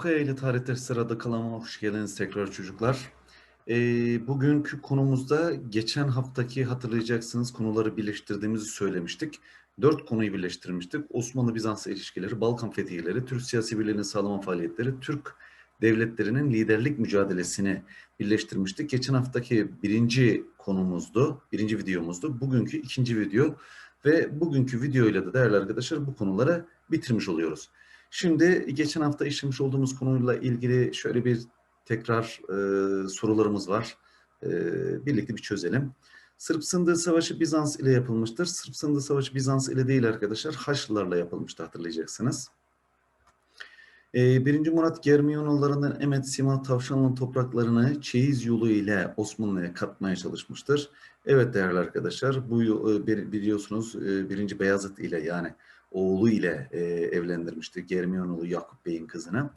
Lukaya ile tarihte sırada kalama hoş geldiniz tekrar çocuklar. Ee, bugünkü konumuzda geçen haftaki hatırlayacaksınız konuları birleştirdiğimizi söylemiştik. Dört konuyu birleştirmiştik. Osmanlı-Bizans ilişkileri, Balkan fetihleri, Türk siyasi birliğinin sağlama faaliyetleri, Türk devletlerinin liderlik mücadelesini birleştirmiştik. Geçen haftaki birinci konumuzdu, birinci videomuzdu. Bugünkü ikinci video ve bugünkü videoyla da değerli arkadaşlar bu konuları bitirmiş oluyoruz. Şimdi geçen hafta işlemiş olduğumuz konuyla ilgili şöyle bir tekrar e, sorularımız var. E, birlikte bir çözelim. Sırp Sındığı Savaşı Bizans ile yapılmıştır. Sırp Sındığı Savaşı Bizans ile değil arkadaşlar. Haçlılarla yapılmıştı hatırlayacaksınız. E, Birinci Murat Germiyonalılarından Emet Sima Tavşanlı topraklarını çeyiz yolu ile Osmanlı'ya katmaya çalışmıştır. Evet değerli arkadaşlar bu e, biliyorsunuz e, birinci Beyazıt ile yani oğlu ile e, evlendirmişti Germiyonoğlu Yakup Bey'in kızını.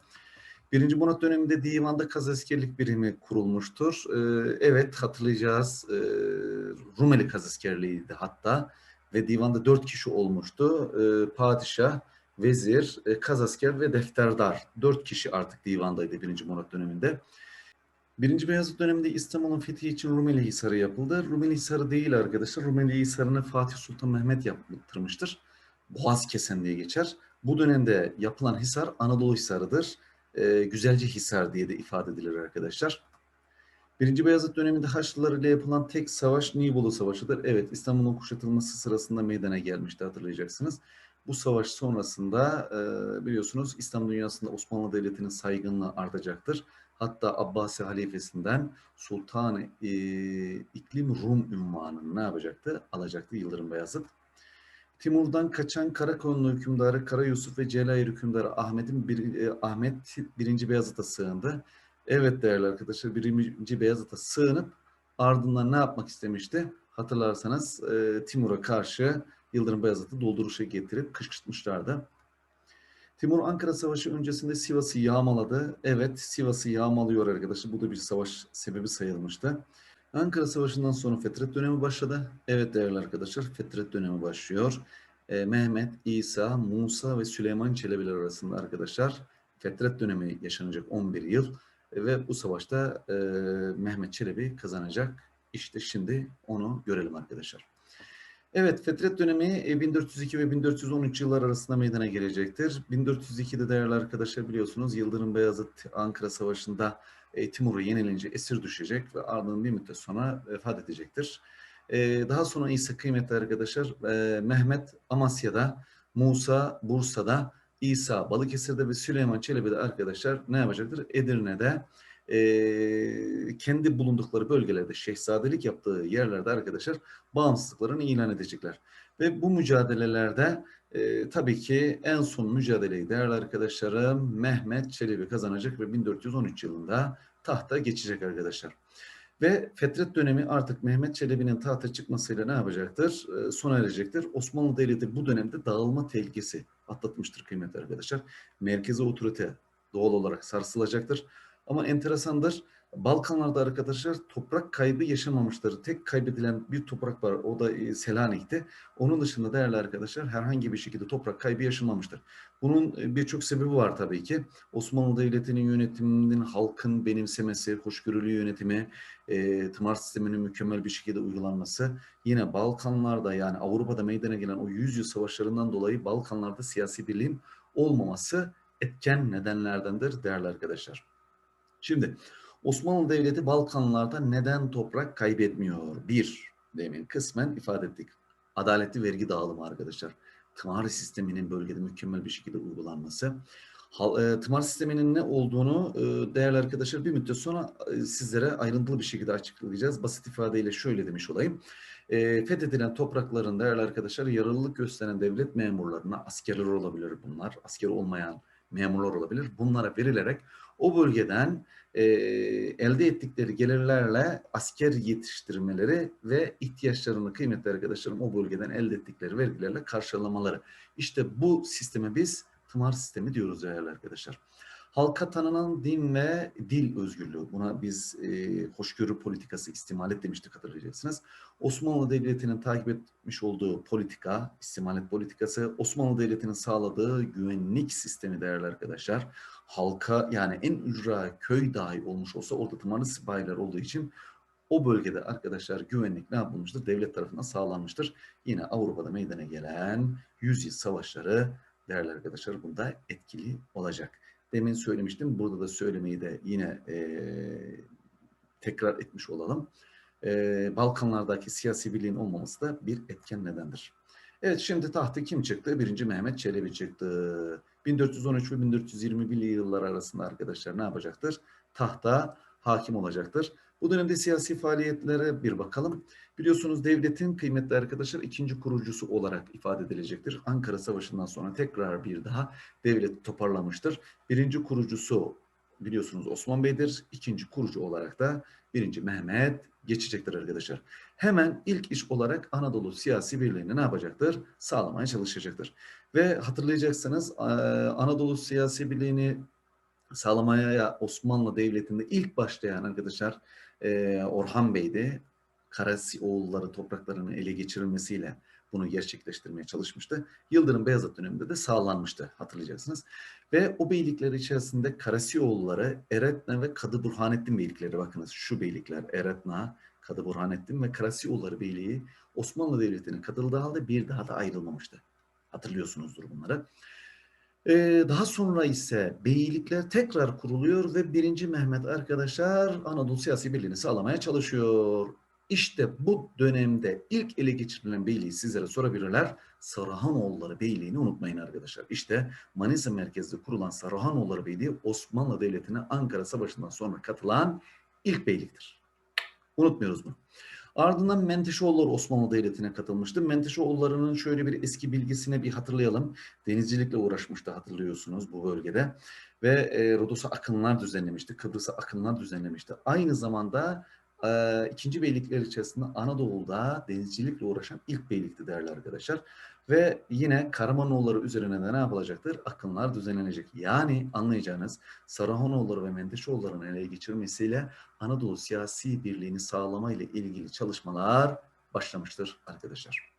Birinci Murat döneminde divanda kaz askerlik birimi kurulmuştur. E, evet hatırlayacağız e, Rumeli kaz askerliğiydi hatta ve divanda dört kişi olmuştu. E, padişah, vezir, e, kaz asker ve defterdar. Dört kişi artık divandaydı birinci Murat döneminde. Birinci Beyazıt döneminde İstanbul'un fethi için Rumeli Hisarı yapıldı. Rumeli Hisarı değil arkadaşlar. Rumeli Hisarı'nı Fatih Sultan Mehmet yaptırmıştır. Boğaz kesen diye geçer. Bu dönemde yapılan hisar Anadolu Hisarı'dır. E, Güzelce Hisar diye de ifade edilir arkadaşlar. Birinci Beyazıt döneminde Haçlılar ile yapılan tek savaş Nibolu Savaşı'dır. Evet İstanbul'un kuşatılması sırasında meydana gelmişti hatırlayacaksınız. Bu savaş sonrasında e, biliyorsunuz İslam dünyasında Osmanlı Devleti'nin saygınlığı artacaktır. Hatta Abbasi halifesinden Sultan e, İklim Rum ünvanını ne yapacaktı? Alacaktı Yıldırım Beyazıt. Timur'dan kaçan Karakoyunlu hükümdarı Kara Yusuf ve Celayir hükümdarı Ahmet'in bir, e, Ahmet birinci Beyazıt'a sığındı. Evet değerli arkadaşlar birinci Beyazıt'a sığınıp ardından ne yapmak istemişti? Hatırlarsanız e, Timur'a karşı Yıldırım Beyazıt'ı dolduruşa getirip kışkırtmışlardı. Timur Ankara Savaşı öncesinde Sivas'ı yağmaladı. Evet Sivas'ı yağmalıyor arkadaşlar. Bu da bir savaş sebebi sayılmıştı. Ankara Savaşı'ndan sonra Fetret dönemi başladı. Evet değerli arkadaşlar Fetret dönemi başlıyor. E, Mehmet, İsa, Musa ve Süleyman Çelebiler arasında arkadaşlar Fetret dönemi yaşanacak 11 yıl. E, ve bu savaşta e, Mehmet Çelebi kazanacak. İşte şimdi onu görelim arkadaşlar. Evet, Fetret dönemi 1402 ve 1413 yıllar arasında meydana gelecektir. 1402'de değerli arkadaşlar biliyorsunuz Yıldırım Beyazıt Ankara Savaşı'nda e, Timur'u yenilince esir düşecek ve ardından bir müddet sonra vefat edecektir. E, daha sonra ise kıymetli arkadaşlar e, Mehmet Amasya'da, Musa Bursa'da, İsa Balıkesir'de ve Süleyman Çelebi'de arkadaşlar ne yapacaktır? Edirne'de e, kendi bulundukları bölgelerde şehzadelik yaptığı yerlerde arkadaşlar bağımsızlıklarını ilan edecekler. Ve bu mücadelelerde e, tabii ki en son mücadeleyi değerli arkadaşlarım Mehmet Çelebi kazanacak ve 1413 yılında tahta geçecek arkadaşlar. Ve Fetret dönemi artık Mehmet Çelebi'nin tahta çıkmasıyla ne yapacaktır? E, sona erecektir. Osmanlı Devleti bu dönemde dağılma tehlikesi atlatmıştır kıymetli arkadaşlar. Merkezi otorite doğal olarak sarsılacaktır. Ama enteresandır. Balkanlarda arkadaşlar toprak kaybı yaşamamıştır. Tek kaybedilen bir toprak var. O da e, Selanik'te. Onun dışında değerli arkadaşlar herhangi bir şekilde toprak kaybı yaşanmamıştır. Bunun e, birçok sebebi var tabii ki. Osmanlı Devleti'nin yönetiminin halkın benimsemesi, hoşgörülü yönetimi, e, tımar sisteminin mükemmel bir şekilde uygulanması. Yine Balkanlarda yani Avrupa'da meydana gelen o yüzyıl savaşlarından dolayı Balkanlarda siyasi birliğin olmaması etken nedenlerdendir değerli arkadaşlar. Şimdi Osmanlı Devleti Balkanlarda neden toprak kaybetmiyor? Bir, demin kısmen ifade ettik. Adaletli vergi dağılımı arkadaşlar. Tımar sisteminin bölgede mükemmel bir şekilde uygulanması. E, tımar sisteminin ne olduğunu e, değerli arkadaşlar bir müddet sonra e, sizlere ayrıntılı bir şekilde açıklayacağız. Basit ifadeyle şöyle demiş olayım. Fethedilen toprakların değerli arkadaşlar yararlılık gösteren devlet memurlarına askerler olabilir bunlar. Asker olmayan memurlar olabilir. Bunlara verilerek o bölgeden e, elde ettikleri gelirlerle asker yetiştirmeleri ve ihtiyaçlarını kıymetli arkadaşlarım o bölgeden elde ettikleri vergilerle karşılamaları. İşte bu sisteme biz tımar sistemi diyoruz değerli arkadaşlar. Halka tanınan din ve dil özgürlüğü. Buna biz e, hoşgörü politikası, istimalet demiştik hatırlayacaksınız. Osmanlı Devleti'nin takip etmiş olduğu politika, istimalet politikası, Osmanlı Devleti'nin sağladığı güvenlik sistemi değerli arkadaşlar. Halka yani en ücra köy dahi olmuş olsa orada tımarlı sipahiler olduğu için o bölgede arkadaşlar güvenlik ne yapılmıştır? Devlet tarafından sağlanmıştır. Yine Avrupa'da meydana gelen yüzyıl savaşları değerli arkadaşlar bunda etkili olacak. Demin söylemiştim. Burada da söylemeyi de yine e, tekrar etmiş olalım. E, Balkanlardaki siyasi birliğin olmaması da bir etken nedendir. Evet şimdi tahta kim çıktı? Birinci Mehmet Çelebi çıktı. 1413 ve 1421 yıllar arasında arkadaşlar ne yapacaktır? Tahta hakim olacaktır. Bu dönemde siyasi faaliyetlere bir bakalım. Biliyorsunuz devletin kıymetli arkadaşlar ikinci kurucusu olarak ifade edilecektir. Ankara Savaşı'ndan sonra tekrar bir daha devlet toparlamıştır. Birinci kurucusu biliyorsunuz Osman Bey'dir. İkinci kurucu olarak da birinci Mehmet geçecektir arkadaşlar. Hemen ilk iş olarak Anadolu siyasi birliğini ne yapacaktır? Sağlamaya çalışacaktır. Ve hatırlayacaksınız Anadolu siyasi birliğini sağlamaya Osmanlı Devleti'nde ilk başlayan arkadaşlar Orhan Bey'di. Karasioğulları topraklarını ele geçirilmesiyle bunu gerçekleştirmeye çalışmıştı. Yıldırım Beyazıt döneminde de sağlanmıştı hatırlayacaksınız. Ve o beylikler içerisinde Karasioğulları, Eretna ve Kadı Burhanettin beylikleri bakınız şu beylikler Eretna, Kadı Burhanettin ve Karasioğulları beyliği Osmanlı Devleti'ne katıldığı halde bir daha da ayrılmamıştı. Hatırlıyorsunuzdur bunları. Ee, daha sonra ise beylikler tekrar kuruluyor ve 1. Mehmet arkadaşlar Anadolu siyasi birliğini sağlamaya çalışıyor. İşte bu dönemde ilk ele geçirilen beyliği sizlere sorabilirler. Sarıhanoğulları Beyliği'ni unutmayın arkadaşlar. İşte Manisa merkezli kurulan Sarıhanoğulları Beyliği Osmanlı Devleti'ne Ankara Savaşı'ndan sonra katılan ilk beyliktir. Unutmuyoruz bunu. Ardından Menteşoğulları Osmanlı Devleti'ne katılmıştı. Menteşoğulları'nın şöyle bir eski bilgisine bir hatırlayalım. Denizcilikle uğraşmıştı hatırlıyorsunuz bu bölgede. Ve e, Rodos'a akınlar düzenlemişti. Kıbrıs'a akınlar düzenlemişti. Aynı zamanda e, ikinci beylikler içerisinde Anadolu'da denizcilikle uğraşan ilk beylikti değerli arkadaşlar. Ve yine Karamanoğulları üzerine de ne yapılacaktır? Akınlar düzenlenecek. Yani anlayacağınız Sarahanoğulları ve Menteşoğulları'nın ele geçirmesiyle Anadolu siyasi birliğini sağlama ile ilgili çalışmalar başlamıştır arkadaşlar.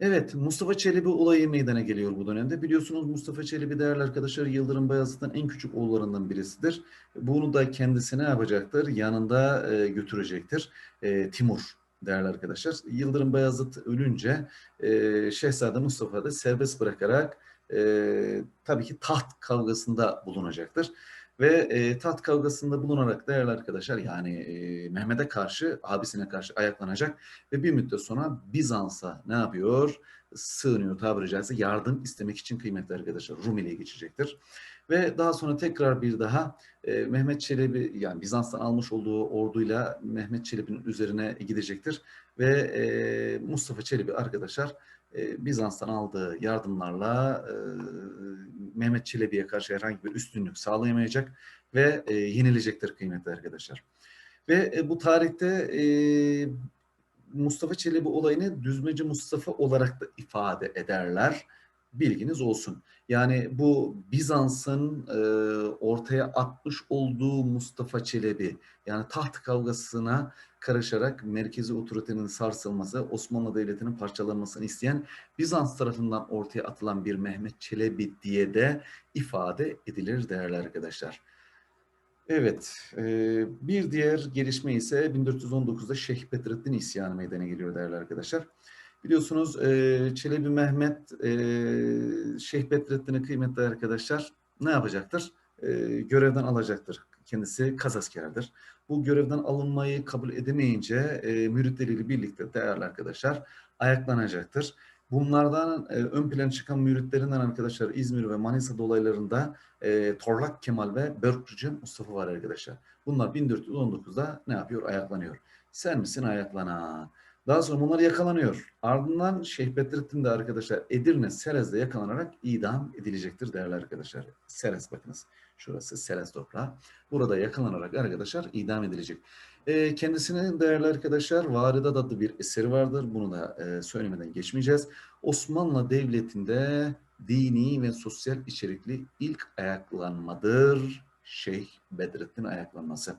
Evet, Mustafa Çelebi olayı meydana geliyor bu dönemde. Biliyorsunuz Mustafa Çelebi değerli arkadaşlar Yıldırım Bayezid'in en küçük oğullarından birisidir. Bunu da kendisi ne yapacaktır? Yanında e, götürecektir. E, Timur değerli arkadaşlar. Yıldırım Bayezid ölünce e, Şehzade Mustafa da serbest bırakarak e, tabii ki taht kavgasında bulunacaktır. Ve e, taht kavgasında bulunarak değerli arkadaşlar yani e, Mehmet'e karşı, abisine karşı ayaklanacak ve bir müddet sonra Bizans'a ne yapıyor? Sığınıyor tabiri caizse yardım istemek için kıymetli arkadaşlar Rumeli'ye geçecektir. Ve daha sonra tekrar bir daha e, Mehmet Çelebi yani Bizans'tan almış olduğu orduyla Mehmet Çelebi'nin üzerine gidecektir. Ve e, Mustafa Çelebi arkadaşlar e, Bizans'tan aldığı yardımlarla e, Mehmet Çelebi'ye karşı herhangi bir üstünlük sağlayamayacak ve e, yenilecektir kıymetli arkadaşlar. Ve e, bu tarihte e, Mustafa Çelebi olayını Düzmeci Mustafa olarak da ifade ederler. Bilginiz olsun. Yani bu Bizans'ın e, ortaya atmış olduğu Mustafa Çelebi yani taht kavgasına karışarak merkezi otoritenin sarsılması, Osmanlı Devleti'nin parçalanmasını isteyen Bizans tarafından ortaya atılan bir Mehmet Çelebi diye de ifade edilir değerli arkadaşlar. Evet, e, bir diğer gelişme ise 1419'da Şeyh Bedrettin isyanı meydana geliyor değerli arkadaşlar. Biliyorsunuz e, Çelebi Mehmet e, Şeyh Bedrettin'i kıymetli arkadaşlar ne yapacaktır? E, görevden alacaktır. Kendisi kazaskerdir. Bu görevden alınmayı kabul edemeyince e, müritleriyle birlikte değerli arkadaşlar ayaklanacaktır. Bunlardan e, ön plan çıkan müritlerinden arkadaşlar İzmir ve Manisa dolaylarında e, Torlak Kemal ve Börkçü Mustafa var arkadaşlar. Bunlar 1419'da ne yapıyor? Ayaklanıyor. Sen misin ayaklanan? Daha sonra bunlar yakalanıyor. Ardından Şeyh Bedrettin de arkadaşlar Edirne Serez'de yakalanarak idam edilecektir değerli arkadaşlar. Serez bakınız. Şurası Serez toprağı. Burada yakalanarak arkadaşlar idam edilecek. E, kendisinin değerli arkadaşlar Varidat adlı bir eseri vardır. Bunu da e, söylemeden geçmeyeceğiz. Osmanlı Devleti'nde dini ve sosyal içerikli ilk ayaklanmadır. Şeyh Bedrettin ayaklanması.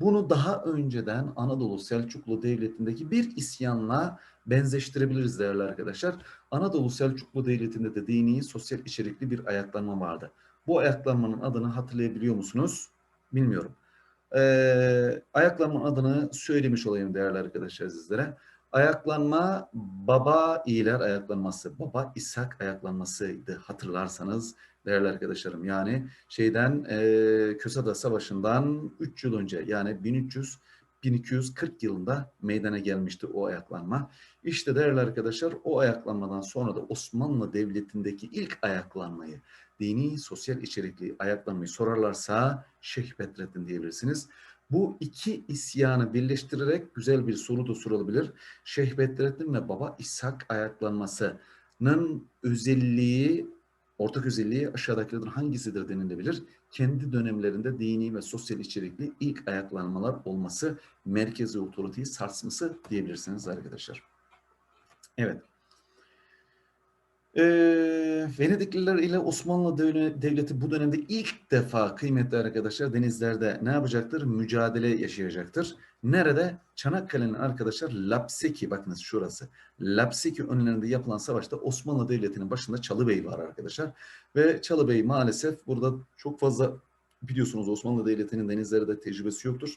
Bunu daha önceden Anadolu Selçuklu Devleti'ndeki bir isyanla benzeştirebiliriz değerli arkadaşlar. Anadolu Selçuklu Devleti'nde de dini, sosyal içerikli bir ayaklanma vardı. Bu ayaklanmanın adını hatırlayabiliyor musunuz? Bilmiyorum. Ee, ayaklanmanın adını söylemiş olayım değerli arkadaşlar sizlere. Ayaklanma Baba İyiler ayaklanması, Baba İshak ayaklanmasıydı hatırlarsanız değerli arkadaşlarım. Yani şeyden e, Kösada Savaşı'ndan 3 yıl önce yani 1300 1240 yılında meydana gelmişti o ayaklanma. İşte değerli arkadaşlar o ayaklanmadan sonra da Osmanlı Devleti'ndeki ilk ayaklanmayı, dini, sosyal içerikli ayaklanmayı sorarlarsa Şeyh Bedrettin diyebilirsiniz. Bu iki isyanı birleştirerek güzel bir soru da sorulabilir. Şeyh Bedrettin ve Baba İshak ayaklanmasının özelliği, ortak özelliği aşağıdakilerden hangisidir denilebilir? Kendi dönemlerinde dini ve sosyal içerikli ilk ayaklanmalar olması, merkezi otoriteyi sarsması diyebilirsiniz arkadaşlar. Evet. Ee, Venedikliler ile Osmanlı Devleti bu dönemde ilk defa kıymetli arkadaşlar denizlerde ne yapacaktır? Mücadele yaşayacaktır. Nerede? Çanakkale'nin arkadaşlar Lapseki bakınız şurası. Lapseki önlerinde yapılan savaşta Osmanlı Devleti'nin başında Çalıbey var arkadaşlar. Ve Çalıbey maalesef burada çok fazla biliyorsunuz Osmanlı Devleti'nin denizlerde tecrübesi yoktur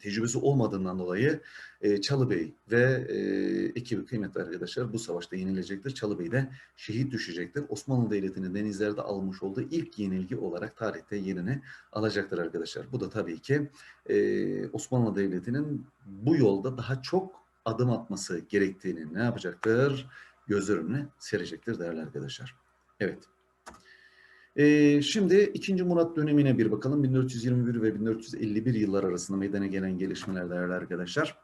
tecrübesi olmadığından dolayı e, Çalıbey ve e, ekibi kıymetli arkadaşlar bu savaşta yenilecektir. Çalıbey de şehit düşecektir. Osmanlı Devleti'nin denizlerde almış olduğu ilk yenilgi olarak tarihte yerini alacaktır arkadaşlar. Bu da tabii ki e, Osmanlı Devleti'nin bu yolda daha çok adım atması gerektiğini ne yapacaktır? Göz önüne serecektir değerli arkadaşlar. Evet. Ee, şimdi 2. Murat dönemine bir bakalım. 1421 ve 1451 yıllar arasında meydana gelen gelişmeler değerli arkadaşlar.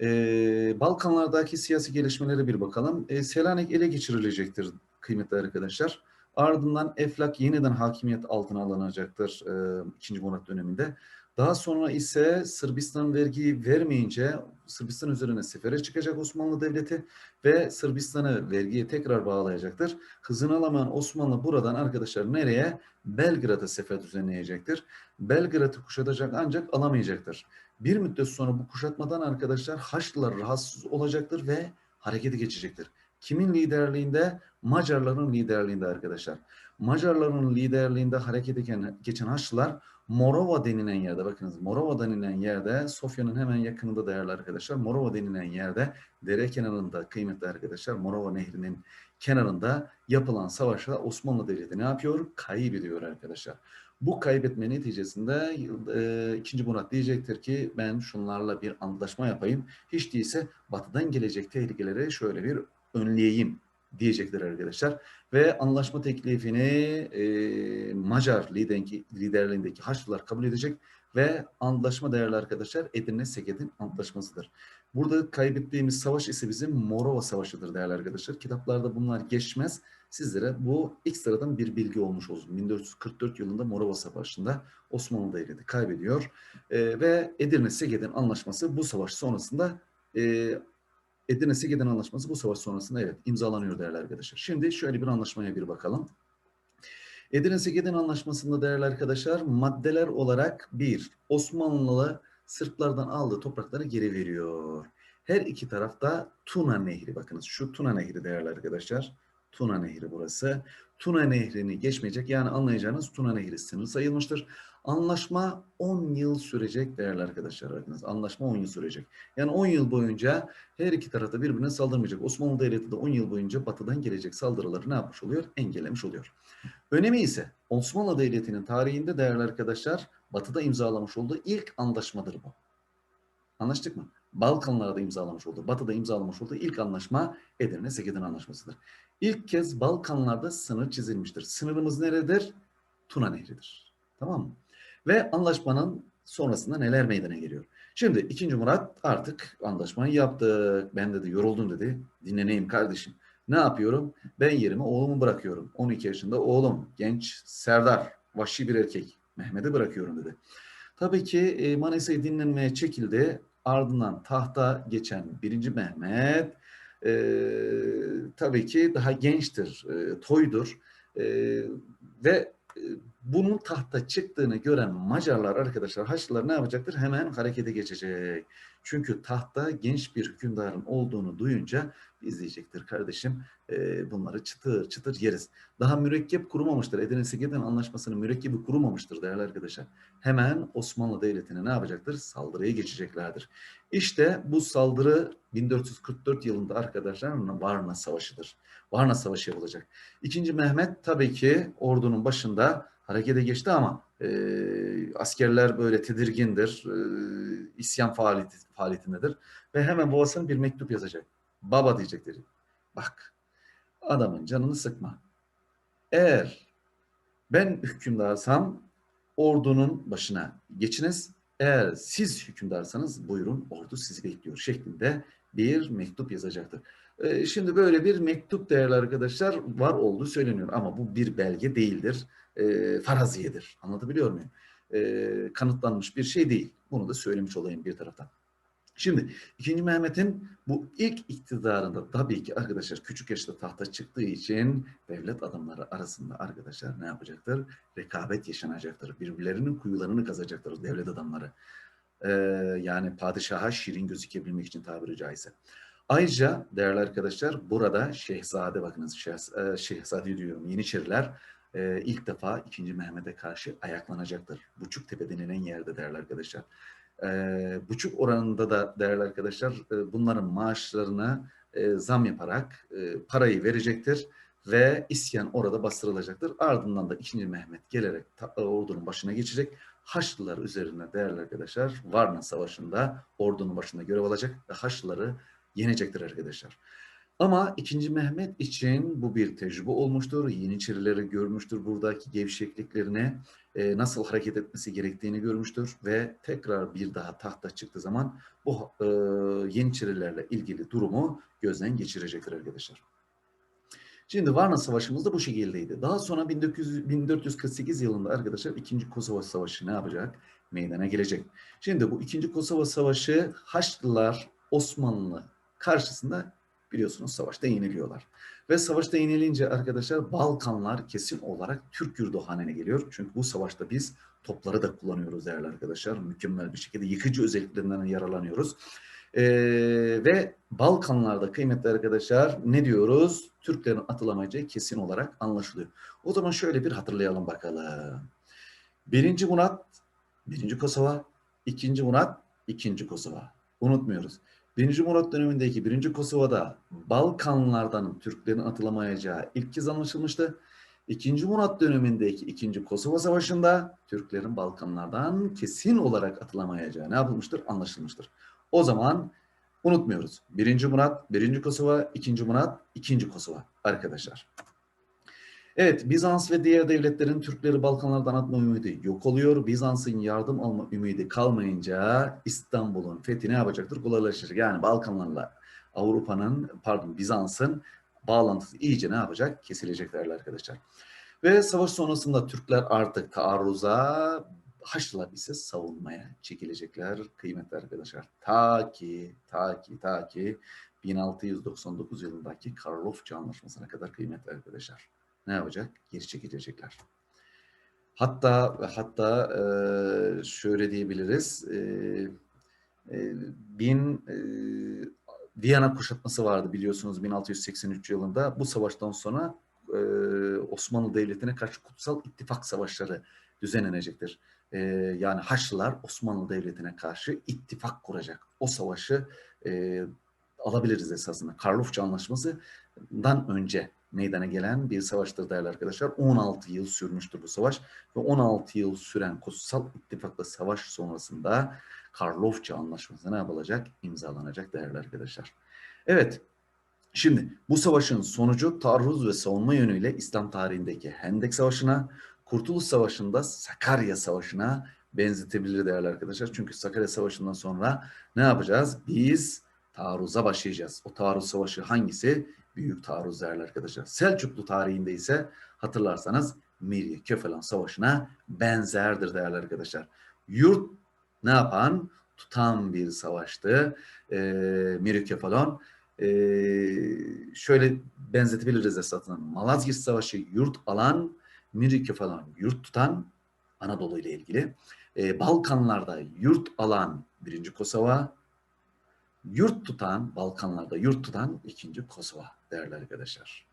Ee, Balkanlardaki siyasi gelişmelere bir bakalım. Ee, Selanik ele geçirilecektir kıymetli arkadaşlar. Ardından Eflak yeniden hakimiyet altına alınacaktır e, 2. Murat döneminde. Daha sonra ise Sırbistan vergi vermeyince Sırbistan üzerine sefere çıkacak Osmanlı Devleti ve Sırbistan'ı vergiye tekrar bağlayacaktır. Hızını alamayan Osmanlı buradan arkadaşlar nereye? Belgrad'a sefer düzenleyecektir. Belgrad'ı kuşatacak ancak alamayacaktır. Bir müddet sonra bu kuşatmadan arkadaşlar Haçlılar rahatsız olacaktır ve harekete geçecektir. Kimin liderliğinde? Macarların liderliğinde arkadaşlar. Macarların liderliğinde harekete geçen Haçlılar Morova denilen yerde bakınız Morova denilen yerde Sofya'nın hemen yakınında değerli arkadaşlar Morova denilen yerde dere kenarında kıymetli arkadaşlar Morova nehrinin kenarında yapılan savaşta Osmanlı Devleti ne yapıyor? Kaybediyor arkadaşlar. Bu kaybetme neticesinde e, 2. Murat diyecektir ki ben şunlarla bir antlaşma yapayım. Hiç değilse batıdan gelecek tehlikeleri şöyle bir önleyeyim diyecekler arkadaşlar. Ve anlaşma teklifini e, Macar liderindeki, liderliğindeki Haçlılar kabul edecek ve anlaşma değerli arkadaşlar Edirne Seket'in antlaşmasıdır. Burada kaybettiğimiz savaş ise bizim Morova Savaşı'dır değerli arkadaşlar. Kitaplarda bunlar geçmez. Sizlere bu ilk sıradan bir bilgi olmuş olsun. 1444 yılında Morova Savaşı'nda Osmanlı Devleti kaybediyor. E, ve Edirne Seket'in anlaşması bu savaş sonrasında e, Edirne Segeden Anlaşması bu savaş sonrasında evet imzalanıyor değerli arkadaşlar. Şimdi şöyle bir anlaşmaya bir bakalım. Edirne Segeden Anlaşması'nda değerli arkadaşlar maddeler olarak bir Osmanlılı Sırplardan aldığı toprakları geri veriyor. Her iki tarafta Tuna Nehri bakınız şu Tuna Nehri değerli arkadaşlar. Tuna Nehri burası. Tuna Nehri'ni geçmeyecek yani anlayacağınız Tuna Nehri sınır sayılmıştır. Anlaşma 10 yıl sürecek değerli arkadaşlar. Bakınız anlaşma 10 yıl sürecek. Yani 10 yıl boyunca her iki tarafta birbirine saldırmayacak. Osmanlı Devleti de 10 yıl boyunca batıdan gelecek saldırıları ne yapmış oluyor? Engellemiş oluyor. Önemi ise Osmanlı Devleti'nin tarihinde değerli arkadaşlar batıda imzalamış olduğu ilk anlaşmadır bu. Anlaştık mı? Balkanlarda imzalamış olduğu, Batı'da imzalamış olduğu ilk anlaşma Edirne Sekeden Anlaşması'dır. İlk kez Balkanlarda sınır çizilmiştir. Sınırımız neredir? Tuna Nehri'dir. Tamam mı? Ve anlaşmanın sonrasında neler meydana geliyor? Şimdi 2. Murat artık anlaşmayı yaptık. Ben dedi yoruldum dedi. Dinleneyim kardeşim. Ne yapıyorum? Ben yerime oğlumu bırakıyorum. 12 yaşında oğlum, genç Serdar, vahşi bir erkek. Mehmet'i bırakıyorum dedi. Tabii ki e, Manisa'yı dinlenmeye çekildi. Ardından tahta geçen 1. Mehmet e, tabii ki daha gençtir, e, toydur E, ve e, bunun tahta çıktığını gören Macarlar arkadaşlar Haçlılar ne yapacaktır? Hemen harekete geçecek. Çünkü tahta genç bir hükümdarın olduğunu duyunca izleyecektir kardeşim. E, bunları çıtır çıtır yeriz. Daha mürekkep kurumamıştır. Edirne Sekeden Anlaşması'nın mürekkebi kurumamıştır değerli arkadaşlar. Hemen Osmanlı Devleti'ne ne yapacaktır? Saldırıya geçeceklerdir. İşte bu saldırı 1444 yılında arkadaşlar Varna Savaşı'dır. Varna Savaşı yapılacak. İkinci Mehmet tabii ki ordunun başında harekete geçti ama e, askerler böyle tedirgindir, e, isyan faaliyeti, faaliyetindedir ve hemen babasına bir mektup yazacak. Baba diyecektir. Bak adamın canını sıkma. Eğer ben hükümdarsam ordunun başına geçiniz. Eğer siz hükümdarsanız buyurun ordu sizi bekliyor şeklinde bir mektup yazacaktır. Ee, şimdi böyle bir mektup değerli arkadaşlar var olduğu söyleniyor ama bu bir belge değildir. E, faraziyedir. Anlatabiliyor muyum? E, kanıtlanmış bir şey değil. Bunu da söylemiş olayım bir taraftan. Şimdi 2. Mehmet'in bu ilk iktidarında tabii ki arkadaşlar küçük yaşta tahta çıktığı için devlet adamları arasında arkadaşlar ne yapacaktır? Rekabet yaşanacaktır. Birbirlerinin kuyularını kazacaktır devlet adamları. Ee, yani padişaha şirin gözükebilmek için tabiri caizse. Ayrıca değerli arkadaşlar burada Şehzade bakınız Şehz, e, Şehzade diyorum Yeniçeriler e, ilk defa 2. Mehmet'e karşı ayaklanacaktır. Buçuktepe denilen yerde değerli arkadaşlar. E, buçuk oranında da değerli arkadaşlar e, bunların maaşlarına e, zam yaparak e, parayı verecektir ve isyan orada bastırılacaktır. Ardından da 2. Mehmet gelerek ordunun başına geçecek. Haçlılar üzerine değerli arkadaşlar Varna Savaşı'nda ordunun başında görev alacak ve Haçlıları yenecektir arkadaşlar. Ama 2. Mehmet için bu bir tecrübe olmuştur. Yeniçerileri görmüştür buradaki gevşekliklerini, e, nasıl hareket etmesi gerektiğini görmüştür ve tekrar bir daha tahta çıktığı zaman bu e, Yeniçerilerle ilgili durumu gözden geçirecektir arkadaşlar. Şimdi Varna Savaşımız da bu şekildeydi. Daha sonra 1900, 1448 yılında arkadaşlar 2. Kosova Savaşı ne yapacak? Meydana gelecek. Şimdi bu 2. Kosova Savaşı Haçlılar Osmanlı karşısında biliyorsunuz savaşta yeniliyorlar. Ve savaşta yenilince arkadaşlar Balkanlar kesin olarak Türk yurdu haline geliyor. Çünkü bu savaşta biz topları da kullanıyoruz değerli arkadaşlar. Mükemmel bir şekilde yıkıcı özelliklerinden yararlanıyoruz. Ee, ve Balkanlarda kıymetli arkadaşlar ne diyoruz? Türklerin atılamayacağı kesin olarak anlaşılıyor. O zaman şöyle bir hatırlayalım bakalım. Birinci Murat, birinci Kosova, ikinci Murat, ikinci Kosova. Unutmuyoruz. Birinci Murat dönemindeki birinci Kosova'da Balkanlardan Türklerin atılamayacağı ilk kez anlaşılmıştı. İkinci Murat dönemindeki ikinci Kosova Savaşı'nda Türklerin Balkanlardan kesin olarak atılamayacağı ne yapılmıştır? Anlaşılmıştır. O zaman unutmuyoruz. Birinci Murat, birinci Kosova, ikinci Murat, ikinci Kosova arkadaşlar. Evet, Bizans ve diğer devletlerin Türkleri Balkanlardan atma ümidi yok oluyor. Bizans'ın yardım alma ümidi kalmayınca İstanbul'un fethi ne yapacaktır? Kolaylaşacak. Yani Balkanlarla Avrupa'nın, pardon Bizans'ın bağlantısı iyice ne yapacak? Kesilecek değerli arkadaşlar. Ve savaş sonrasında Türkler artık taarruza, Haçlılar ise savunmaya çekilecekler kıymetli arkadaşlar. Ta ki, ta ki, ta ki 1699 yılındaki Karlofça Anlaşması'na kadar kıymetli arkadaşlar ne yapacak? Geri çekilecekler. Hatta hatta e, şöyle diyebiliriz. E, e, bin e, Viyana kuşatması vardı biliyorsunuz 1683 yılında. Bu savaştan sonra e, Osmanlı Devleti'ne karşı kutsal ittifak savaşları düzenlenecektir. E, yani Haçlılar Osmanlı Devleti'ne karşı ittifak kuracak. O savaşı e, alabiliriz esasında. Karlofça Anlaşması'dan önce meydana gelen bir savaştır değerli arkadaşlar. 16 yıl sürmüştür bu savaş ve 16 yıl süren kutsal ittifakla savaş sonrasında Karlofça Anlaşması ne yapılacak? İmzalanacak değerli arkadaşlar. Evet, şimdi bu savaşın sonucu taarruz ve savunma yönüyle İslam tarihindeki Hendek Savaşı'na, Kurtuluş Savaşı'nda Sakarya Savaşı'na benzetebilir değerli arkadaşlar. Çünkü Sakarya Savaşı'ndan sonra ne yapacağız? Biz taarruza başlayacağız. O taarruz savaşı hangisi? Büyük taarruz değerli arkadaşlar. Selçuklu tarihinde ise hatırlarsanız Mirye Köfelan Savaşı'na benzerdir değerli arkadaşlar. Yurt ne yapan? Tutan bir savaştı. E, Mirye Köfelan e, şöyle benzetebiliriz esasında. Malazgirt Savaşı yurt alan, Mirike falan yurt tutan Anadolu ile ilgili. E, Balkanlarda yurt alan birinci Kosova, yurt tutan, Balkanlarda yurt tutan ikinci Kosova değerli arkadaşlar.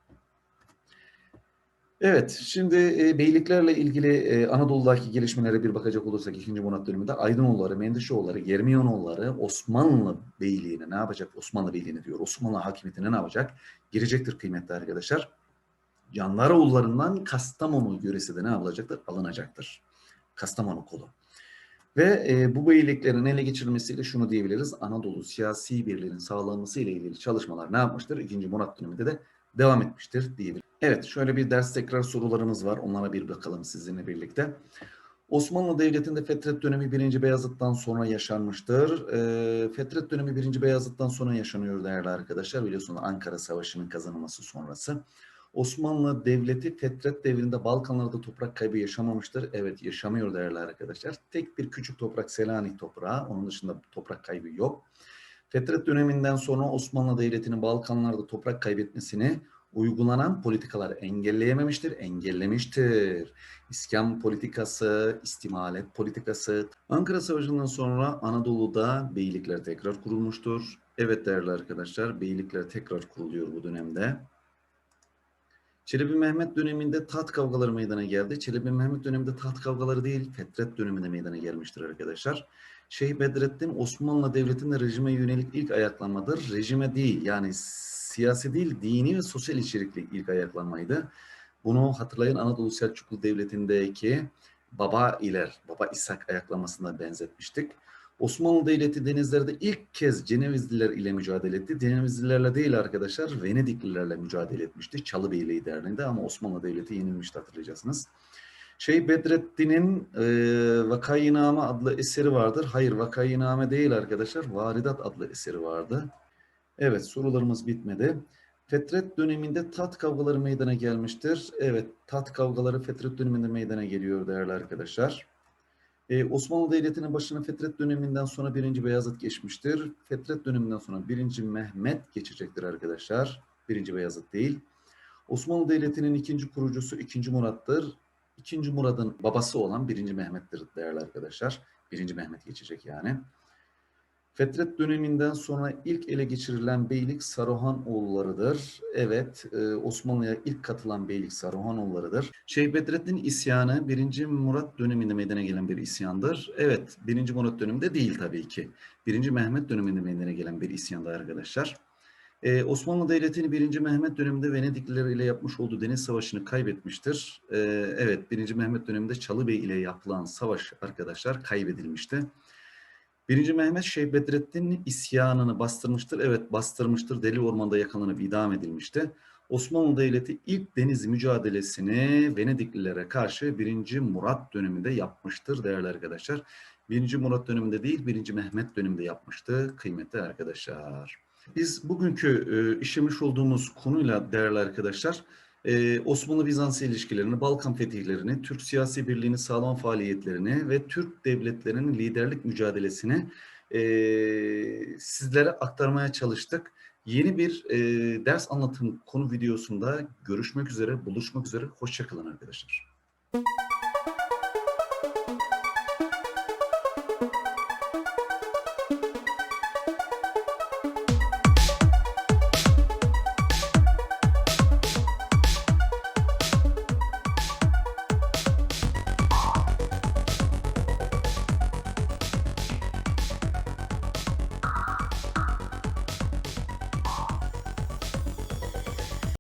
Evet, şimdi e, beyliklerle ilgili e, Anadolu'daki gelişmelere bir bakacak olursak 2. Murat döneminde Aydınoğulları, Mendişoğulları, Germiyonoğulları Osmanlı beyliğine ne yapacak? Osmanlı beyliğine diyor. Osmanlı hakimiyetine ne yapacak? Girecektir kıymetli arkadaşlar. Canlaroğullarından Kastamonu yöresi de ne yapılacaktır? Alınacaktır. Kastamonu kolu. Ve e, bu beyliklerin ele geçirilmesiyle şunu diyebiliriz. Anadolu siyasi birliğinin sağlanması ile ilgili çalışmalar ne yapmıştır? 2. Murat döneminde de devam etmiştir diyebiliriz. Evet şöyle bir ders tekrar sorularımız var. Onlara bir bakalım sizinle birlikte. Osmanlı Devleti'nde Fetret dönemi 1. Beyazıt'tan sonra yaşanmıştır. E, Fetret dönemi 1. Beyazıt'tan sonra yaşanıyor değerli arkadaşlar. Biliyorsunuz Ankara Savaşı'nın kazanılması sonrası. Osmanlı Devleti Fetret devrinde Balkanlarda toprak kaybı yaşamamıştır. Evet yaşamıyor değerli arkadaşlar. Tek bir küçük toprak Selanik toprağı. Onun dışında toprak kaybı yok. Fetret döneminden sonra Osmanlı Devleti'nin Balkanlarda toprak kaybetmesini uygulanan politikalar engelleyememiştir, engellemiştir. İskan politikası, istimalet politikası. Ankara Savaşı'ndan sonra Anadolu'da beylikler tekrar kurulmuştur. Evet değerli arkadaşlar, beylikler tekrar kuruluyor bu dönemde. Çelebi Mehmet döneminde taht kavgaları meydana geldi. Çelebi Mehmet döneminde taht kavgaları değil, Fetret döneminde meydana gelmiştir arkadaşlar. Şeyh Bedrettin Osmanlı Devleti'nde rejime yönelik ilk ayaklanmadır. Rejime değil yani siyasi değil dini ve sosyal içerikli ilk ayaklanmaydı. Bunu hatırlayın Anadolu Selçuklu Devleti'ndeki Baba İler, Baba İshak ayaklanmasına benzetmiştik. Osmanlı Devleti denizlerde ilk kez Cenevizliler ile mücadele etti. Cenevizlilerle değil arkadaşlar, Venediklilerle mücadele etmişti. Çalı Beyliği Derneği'nde ama Osmanlı Devleti yenilmişti hatırlayacaksınız. Şey Bedrettin'in e, Vakayiname adlı eseri vardır. Hayır Vakayiname değil arkadaşlar. Varidat adlı eseri vardı. Evet sorularımız bitmedi. Fetret döneminde tat kavgaları meydana gelmiştir. Evet tat kavgaları Fetret döneminde meydana geliyor değerli arkadaşlar. Ee, Osmanlı Devleti'nin başına Fetret döneminden sonra 1. Beyazıt geçmiştir. Fetret döneminden sonra 1. Mehmet geçecektir arkadaşlar. 1. Beyazıt değil. Osmanlı Devleti'nin ikinci kurucusu 2. Murat'tır. 2. Murad'ın babası olan 1. Mehmet'tir değerli arkadaşlar. 1. Mehmet geçecek yani. Fetret döneminden sonra ilk ele geçirilen beylik Saruhanoğullarıdır. Evet, e, Osmanlı'ya ilk katılan beylik Saruhanoğullarıdır. Şeyh Bedrettin isyanı 1. Murat döneminde meydana gelen bir isyandır. Evet, 1. Murat döneminde değil tabii ki. 1. Mehmet döneminde meydana gelen bir isyandı arkadaşlar. Ee, Osmanlı Devleti'ni 1. Mehmet döneminde Venedikliler ile yapmış olduğu deniz savaşını kaybetmiştir. Ee, evet 1. Mehmet döneminde Çalıbey ile yapılan savaş arkadaşlar kaybedilmişti. 1. Mehmet Şeyh Bedrettin'in isyanını bastırmıştır. Evet bastırmıştır. Deli Orman'da yakalanıp idam edilmişti. Osmanlı Devleti ilk deniz mücadelesini Venediklilere karşı 1. Murat döneminde yapmıştır değerli arkadaşlar. 1. Murat döneminde değil 1. Mehmet döneminde yapmıştı kıymetli arkadaşlar. Biz bugünkü e, işlemiş olduğumuz konuyla değerli arkadaşlar e, Osmanlı-Bizans ilişkilerini, Balkan fetihlerini, Türk siyasi birliğini sağlama faaliyetlerini ve Türk devletlerinin liderlik mücadelesini e, sizlere aktarmaya çalıştık. Yeni bir e, ders anlatım konu videosunda görüşmek üzere, buluşmak üzere. Hoşçakalın arkadaşlar.